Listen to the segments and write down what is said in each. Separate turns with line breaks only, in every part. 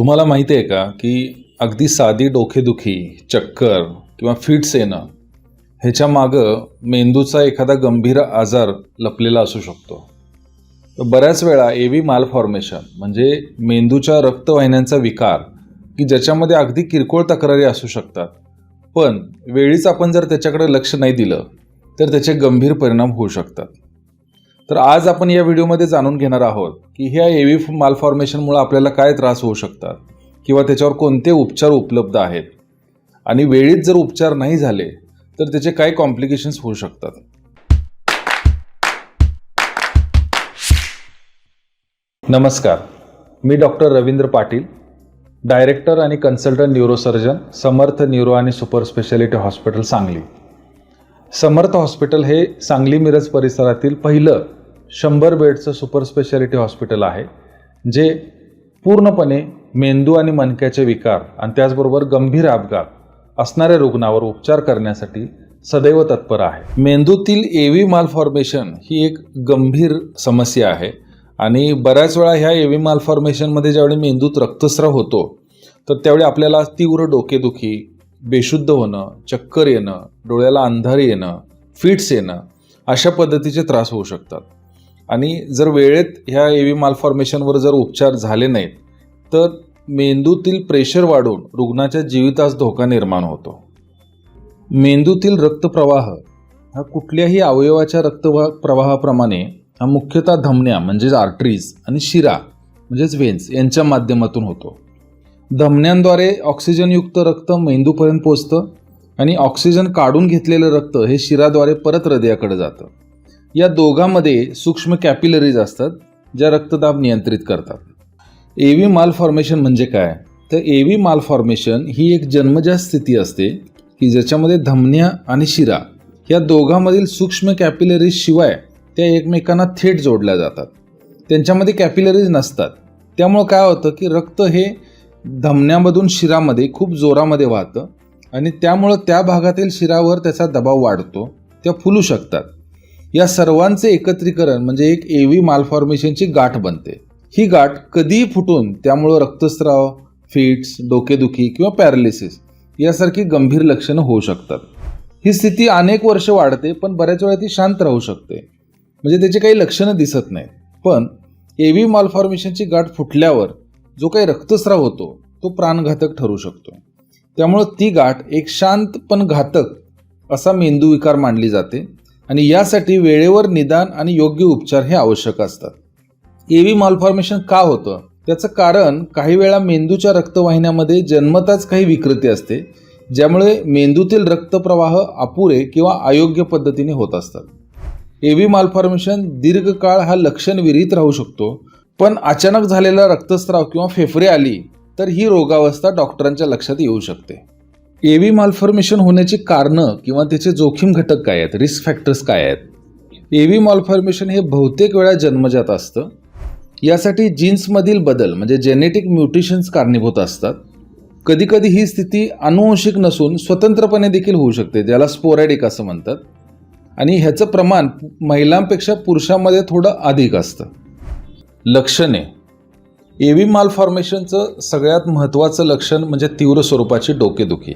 तुम्हाला माहिती आहे का की अगदी साधी डोकेदुखी चक्कर किंवा फिट्स येणं ह्याच्या मागं मेंदूचा एखादा गंभीर आजार लपलेला असू शकतो. तर बऱ्याच वेळा ए व्ही मालफॉर्मेशन म्हणजे मेंदूच्या रक्तवाहिन्यांचा विकार की ज्याच्यामध्ये अगदी किरकोळ तक्रारी असू शकतात. पण वेळीच आपण जर त्याच्याकडे लक्ष नाही दिलं तर त्याचे गंभीर परिणाम होऊ शकतात. तर आज आपण या व्हिडिओमध्ये जाणून घेणार आहोत की ह्या एव्ही मालफॉर्मेशनमुळे आपल्याला काय त्रास होऊ शकतात किंवा त्याच्यावर कोणते उपचार उपलब्ध आहेत. आणि वेळीत जर उपचार नाही झाले तर त्याचे काय कॉम्प्लिकेशन्स होऊ शकतात. नमस्कार. मी डॉक्टर रवींद्र पाटील डायरेक्टर आणि कन्सल्टंट न्यूरोसर्जन समर्थ न्यूरो आणि super speciality hospital Sangli. Samarth hospital हे सांगली मिरज परिसरातील पहिलं शंभर बेडचं सुपर स्पेशालिटी हॉस्पिटल आहे जे पूर्णपणे मेंदू आणि मणक्याचे विकार आणि त्याचबरोबर गंभीर अपघात असणाऱ्या रुग्णावर उपचार करण्यासाठी सदैव तत्पर आहे. मेंदूतील एव्ही मालफॉर्मेशन ही एक गंभीर समस्या आहे आणि बऱ्याच वेळा ह्या एव्ही मालफॉर्मेशनमध्ये ज्यावेळी मेंदूत रक्तस्राव होतो तर त्यावेळी आपल्याला तीव्र डोकेदुखी बेशुद्ध होणं चक्कर येणं डोळ्याला अंधारी येणं फिट्स येणं अशा पद्धतीचे त्रास होऊ शकतात. आणि जर वेळेत ह्या एव्ही मालफॉर्मेशनवर जर उपचार झाले नाहीत तर मेंदूतील प्रेशर वाढून रुग्णाच्या जीवितास धोका निर्माण होतो. मेंदूतील रक्तप्रवाह हा कुठल्याही अवयवाच्या रक्तवा प्रवाहाप्रमाणे हा मुख्यतः धमन्या म्हणजेच आर्टरीज आणि शिरा म्हणजेच वेन्स यांच्या माध्यमातून होतो. धमन्यांद्वारे ऑक्सिजनयुक्त रक्त मेंदूपर्यंत पोचतं आणि ऑक्सिजन काढून घेतलेलं रक्त हे शिराद्वारे परत हृदयाकडे जातं. या दोघांमध्ये सूक्ष्म कॅपिलरीज असतात ज्या रक्तदाब नियंत्रित करतात. एव्ही मालफॉर्मेशन म्हणजे काय? तर एव्ही मालफॉर्मेशन ही एक जन्मजात स्थिती असते की ज्याच्यामध्ये धमन्या आणि शिरा या दोघांमधील सूक्ष्म कॅपिलरीज शिवाय त्या एकमेकांना थेट जोडल्या जातात. त्यांच्यामध्ये कॅपिलरीज नसतात. त्यामुळं काय होतं की रक्त हे धमन्यामधून शिरामध्ये खूप जोरामध्ये वाहतं आणि त्यामुळं त्या भागातील शिरावर त्याचा दबाव वाढतो. त्या फुलू शकतात. या सर्वांचे एकत्रीकरण म्हणजे एक एव्ही मालफॉर्मेशनची गाठ बनते. ही गाठ कधीही फुटून त्यामुळं रक्तस्राव फिट्स डोकेदुखी किंवा पॅरालिसिस यासारखी गंभीर लक्षणं होऊ शकतात. ही स्थिती अनेक वर्ष वाढते पण बऱ्याच वेळा ती शांत राहू शकते. म्हणजे त्याची काही लक्षणं दिसत नाहीत. पण एव्ही मालफॉर्मेशनची गाठ फुटल्यावर जो काही रक्तस्राव होतो तो प्राणघातक ठरू शकतो. त्यामुळं ती गाठ एक शांत पण घातक असा मेंदू विकार मानली जाते. आणि यासाठी वेळेवर निदान आणि योग्य उपचार हे आवश्यक असतात. एव्ही मालफॉर्मेशन का होतं? त्याचं कारण काही वेळा मेंदूच्या रक्तवाहिन्यामध्ये जन्मताच काही विकृती असते ज्यामुळे मेंदूतील रक्तप्रवाह अपुरे किंवा अयोग्य पद्धतीने होत असतात. एव्ही मालफॉर्मेशन दीर्घकाळ हा लक्षणविरहित राहू शकतो पण अचानक झालेला रक्तस्राव किंवा फेफरे आली तर ही रोगावस्था डॉक्टरांच्या लक्षात येऊ शकते. एव्ही मालफॉर्मेशन होण्याची कारणं किंवा त्याचे जोखीम घटक काय आहेत? रिस्क फॅक्टर्स काय आहेत? एव्ही मालफॉर्मेशन हे बहुतेक वेळा जन्मजात असतं. यासाठी जीन्समधील बदल म्हणजे जेनेटिक म्युटेशन्स कारणीभूत असतात. कधीकधी ही स्थिती अनुवंशिक नसून स्वतंत्रपणे देखील होऊ शकते ज्याला स्पोरॅडिक असं म्हणतात. आणि ह्याचं प्रमाण महिलांपेक्षा पुरुषांमध्ये थोडं अधिक असतं. लक्षणे. एव्ही मालफॉर्मेशनचं सगळ्यात महत्त्वाचं लक्षण म्हणजे तीव्र स्वरूपाची डोकेदुखी.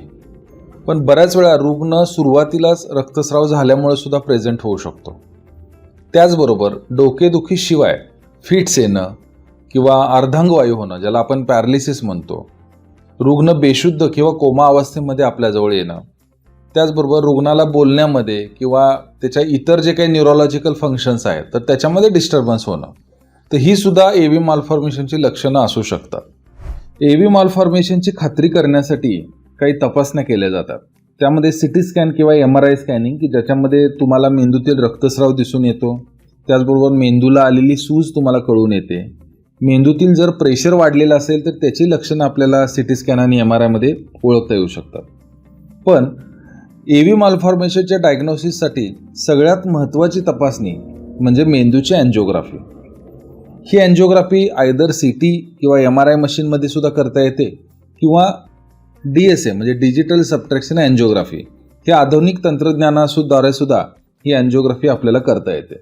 पण बऱ्याच वेळा रुग्ण सुरुवातीलाच रक्तस्राव झाल्यामुळे सुद्धा प्रेझेंट होऊ शकतो. त्याचबरोबर डोकेदुखीशिवाय फिट्स येणं किंवा अर्धांगवायू होणं ज्याला आपण पॅरालिसिस म्हणतो रुग्ण बेशुद्ध किंवा कोमा अवस्थेमध्ये आपल्याजवळ येणं त्याचबरोबर रुग्णाला बोलण्यामध्ये किंवा त्याच्या इतर जे काही न्यूरोलॉजिकल फंक्शन्स आहेत तर त्याच्यामध्ये डिस्टर्बन्स होणं. तर ही सुद्धा ए व्ही मालफॉर्मेशनची लक्षणं असू शकतात. ए व्ही मालफॉर्मेशनची खात्री करण्यासाठी काही तपासण्या केल्या जातात. त्यामध्ये सी टी स्कॅन किंवा एम आर आय स्कॅनिंग की ज्याच्यामध्ये तुम्हाला मेंदूतील रक्तस्राव दिसून येतो. त्याचबरोबर मेंदूला आलेली सूज तुम्हाला कळून येते. मेंदूतील जर प्रेशर वाढलेलं असेल तर त्याची लक्षणं आपल्याला सी टी स्कॅन आणि एम आर आयमध्ये ओळखता येऊ शकतात. पण ए व्ही मालफॉर्मेशनच्या डायग्नोसिससाठी सगळ्यात महत्त्वाची तपासणी म्हणजे मेंदूची अँजिओग्राफी ही अँजिओग्राफी आयदर सी टी किंवा एम आर आय मशीनमध्ये सुद्धा करता येते किंवा डी एस ए म्हणजे डिजिटल सबट्रॅक्शन अँजिओग्राफी ही आधुनिक तंत्रज्ञानाद्वारे सुद्धा ही अँजिओग्राफी आपल्याला करता येते.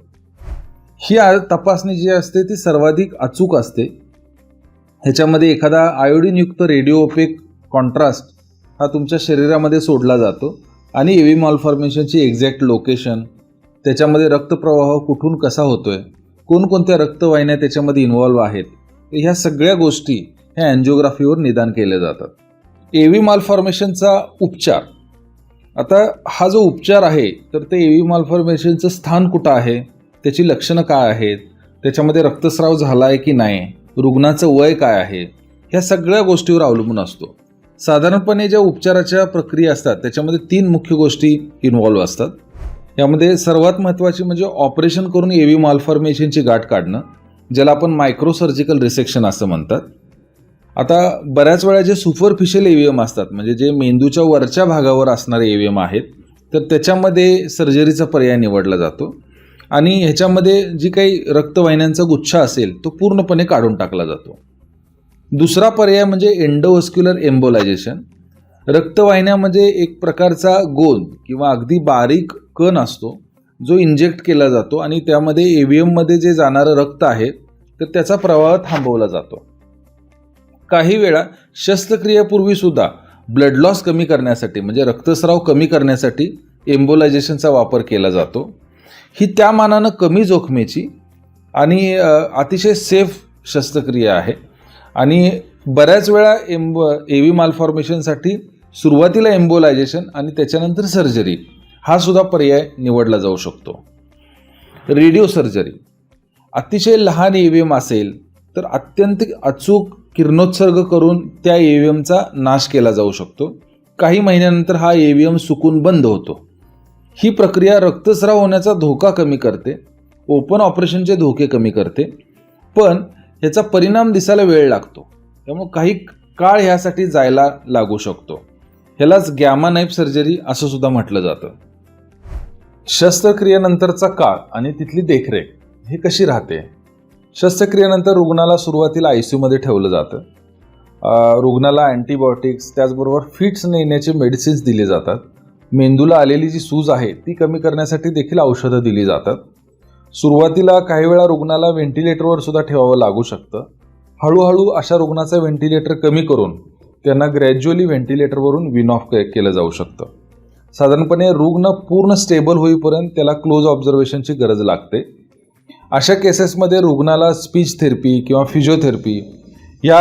ही तपासणी जी असते ती सर्वाधिक अचूक असते. ह्याच्यामध्ये एखादा आयोडीनयुक्त रेडिओपेक कॉन्ट्रास्ट हा तुमच्या शरीरामध्ये सोडला जातो आणि एव्ही मॉलफॉर्मेशनची एक्झॅक्ट लोकेशन त्याच्यामध्ये रक्तप्रवाह कुठून कसा होतोय कोणकोणत्या रक्तवाहिन्या त्याच्यामध्ये इन्व्हॉल्व्ह आहेत ह्या सगळ्या गोष्टी ह्या अँजिओग्राफीवर निदान केल्या जातात. एव्ही मालफॉर्मेशनचा उपचार. आता हा जो उपचार आहे तर ते एव्ही मालफॉर्मेशनचं स्थान कुठं आहे? त्याची लक्षणं काय आहेत? त्याच्यामध्ये रक्तस्राव झाला आहे की नाही? रुग्णाचं वय काय आहे? ह्या सगळ्या गोष्टीवर अवलंबून असतो. साधारणपणे ज्या उपचाराच्या प्रक्रिया असतात त्याच्यामध्ये तीन मुख्य गोष्टी इन्व्हॉल्व्ह असतात. यामध्ये सर्वात महत्त्वाची म्हणजे ऑपरेशन करून एव्ही मालफॉर्मेशनची गाठ काढणं ज्याला आपण मायक्रोसर्जिकल रिसेक्शन असं म्हणतात. आता बऱ्याच वेळा जे सुपरफिशियल एव्हीएम असतात म्हणजे जे मेंदूच्या वरच्या भागावर असणारे एव्हीएम आहेत तर त्याच्यामध्ये सर्जरीचा पर्याय निवडला जातो. आणि ह्याच्यामध्ये जी काही रक्तवाहिन्यांचा गुच्छ असेल तो पूर्णपणे काढून टाकला जातो. दुसरा पर्याय म्हणजे एंडोव्हस्क्युलर एम्बोलायझेशन रक्तवाहिन्यामध्ये एक प्रकारचा गोंद किंवा अगदी बारीक कण असतो जो इंजेक्ट केला जातो आणि त्यामध्ये एव्हीएममध्ये जे जाणारं रक्त आहे तर त्याचा प्रवाह थांबवला जातो. काही वेळा शस्त्रक्रियेपूर्वी सुद्धा ब्लड लॉस कमी करण्यासाठी म्हणजे रक्तस्राव कमी करण्यासाठी एम्बोलायझेशनचा वापर केला जातो. ही त्या मानानं कमी जोखमीची आणि अतिशय सेफ शस्त्रक्रिया आहे. आणि बऱ्याच वेळा एम्ब एव्ही मालफॉर्मेशनसाठी सुरुवातीला एम्बोलायझेशन आणि त्याच्यानंतर सर्जरी हा सुद्धा पर्याय निवडला जाऊ शकतो. रेडिओ सर्जरी अतिशय लहान एव्हीएम असेल तर अत्यंत अचूक किरणोत्सर्ग करून त्या एव्हीएमचा नाश केला जाऊ शकतो. काही महिन्यानंतर हा एव्हीएम सुकून बंद होतो. ही प्रक्रिया रक्तस्राव होण्याचा धोका कमी करते. ओपन ऑपरेशनचे धोके कमी करते. पण ह्याचा परिणाम दिसायला वेळ लागतो. त्यामुळे काही काळ ह्यासाठी जायला लागू शकतो. ह्यालाच गॅमा नाईफ सर्जरी असं सुद्धा म्हटलं जातं. शस्त्रक्रियेनंतरचा काळ आणि तिथली देखरेख ही कशी राहते? शस्त्रक्रियेनंतर रुग्णाला सुरुवातीला आय सी यूमध्ये ठेवलं जातं. रुग्णाला अँटीबायोटिक्स त्याचबरोबर फिट्स नेण्याचे मेडिसिन्स दिले जातात. मेंदूला आलेली जी सूज आहे ती कमी करण्यासाठी देखील औषधं दिली जातात. सुरुवातीला काही वेळा रुग्णाला व्हेंटिलेटरवर सुद्धा ठेवावं लागू शकतं. हळूहळू अशा रुग्णाचं व्हेंटिलेटर कमी करून त्यांना ग्रॅज्युअली व्हेंटिलेटरवरून विन ऑफ के केलं जाऊ शकतं. साधारणपणे रुग्ण पूर्ण स्टेबल होईपर्यंत त्याला क्लोज ऑब्झर्वेशनची गरज लागते. अशा केसेसमध्ये रुग्णाला स्पीच थेरपी किंवा फिजिओथेरपी या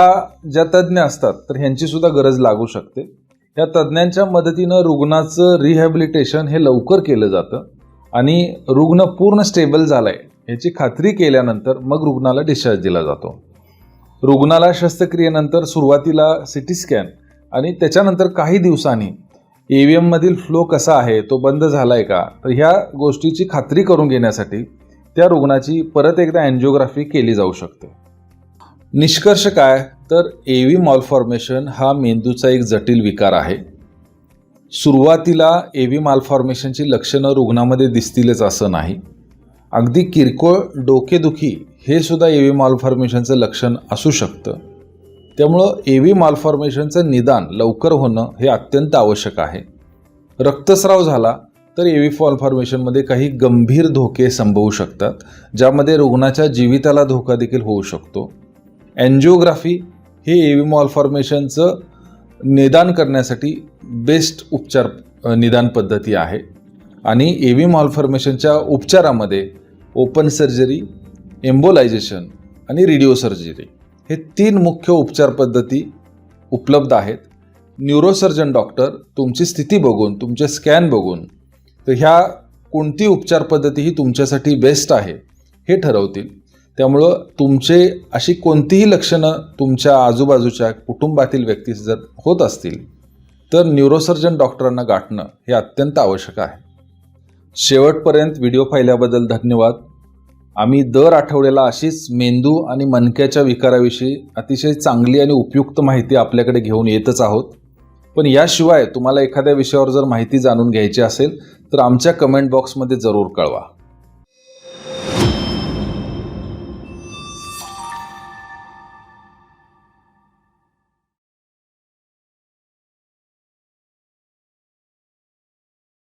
ज्या तज्ज्ञ असतात तर ह्यांचीसुद्धा गरज लागू शकते. या तज्ज्ञांच्या मदतीनं रुग्णाचं रिहॅबिलिटेशन हे लवकर केलं जातं आणि रुग्ण पूर्ण स्टेबल झालाय ह्याची खात्री केल्यानंतर मग रुग्णाला डिस्चार्ज दिला जातो. रुग्णाला शस्त्रक्रियेनंतर सुरुवातीला सी टी स्कॅन आणि त्याच्यानंतर काही दिवसांनी ए व्ही एममधील फ्लो कसा आहे तो बंद झाला आहे का तर ह्या गोष्टीची खात्री करून घेण्यासाठी त्या रुग्णाची परत एकदा अँजिओग्राफी केली जाऊ शकते. निष्कर्ष काय? तर ए व्ही मॉलफॉर्मेशन हा मेंदूचा एक जटिल विकार आहे. सुरुवातीला ए व्ही मालफॉर्मेशनची लक्षणं रुग्णामध्ये दिसतीलच असं नाही. अगदी किरकोळ डोकेदुखी हे सुद्धा ए व्ही मालफॉर्मेशनचं लक्षण असू शकतं. त्यामुळं ए व्ही मालफॉर्मेशनचं निदान लवकर होणं हे अत्यंत आवश्यक आहे. रक्तस्राव झाला तर ए फॉल फॉर्मेशनमध्ये काही गंभीर धोके संभवू शकतात ज्यामध्ये रुग्णाच्या जीविताला धोका देखील होऊ शकतो. अँजिओग्राफी हे ए मॉल फॉर्मेशनचं निदान करण्यासाठी बेस्ट उपचार निदान पद्धती आहे. आणि ए व्ही मालफॉर्मेशनच्या उपचारामध्ये ओपन सर्जरी एम्बोलायझेशन आणि रेडिओ सर्जरी हे तीन मुख्य उपचार पद्धती उपलब्ध आहेत. न्यूरोसर्जन डॉक्टर तुमची स्थिती बघून तुमचे स्कॅन बघून तर ह्या कोणती उपचार पद्धती ही तुमच्यासाठी बेस्ट आहे हे ठरवतील. त्यामुळं तुमचे अशी कोणतीही लक्षणं तुमच्या आजूबाजूच्या कुटुंबातील व्यक्ती जर होत असतील तर न्यूरोसर्जन डॉक्टरांना गाठणं हे अत्यंत आवश्यक आहे. शेवटपर्यंत व्हिडिओ पाहिल्याबद्दल धन्यवाद. आम्ही दर आठवड्याला अशीच मेंदू आणि मणक्याच्या विकाराविषयी अतिशय चांगली आणि उपयुक्त माहिती आपल्याकडे घेऊन येतच आहोत. पण याशिवाय तुम्हाला एखाद्या विषयावर जर माहिती जाणून घ्यायची असेल तर आमच्या कमेंट बॉक्समध्ये जरूर कळवा.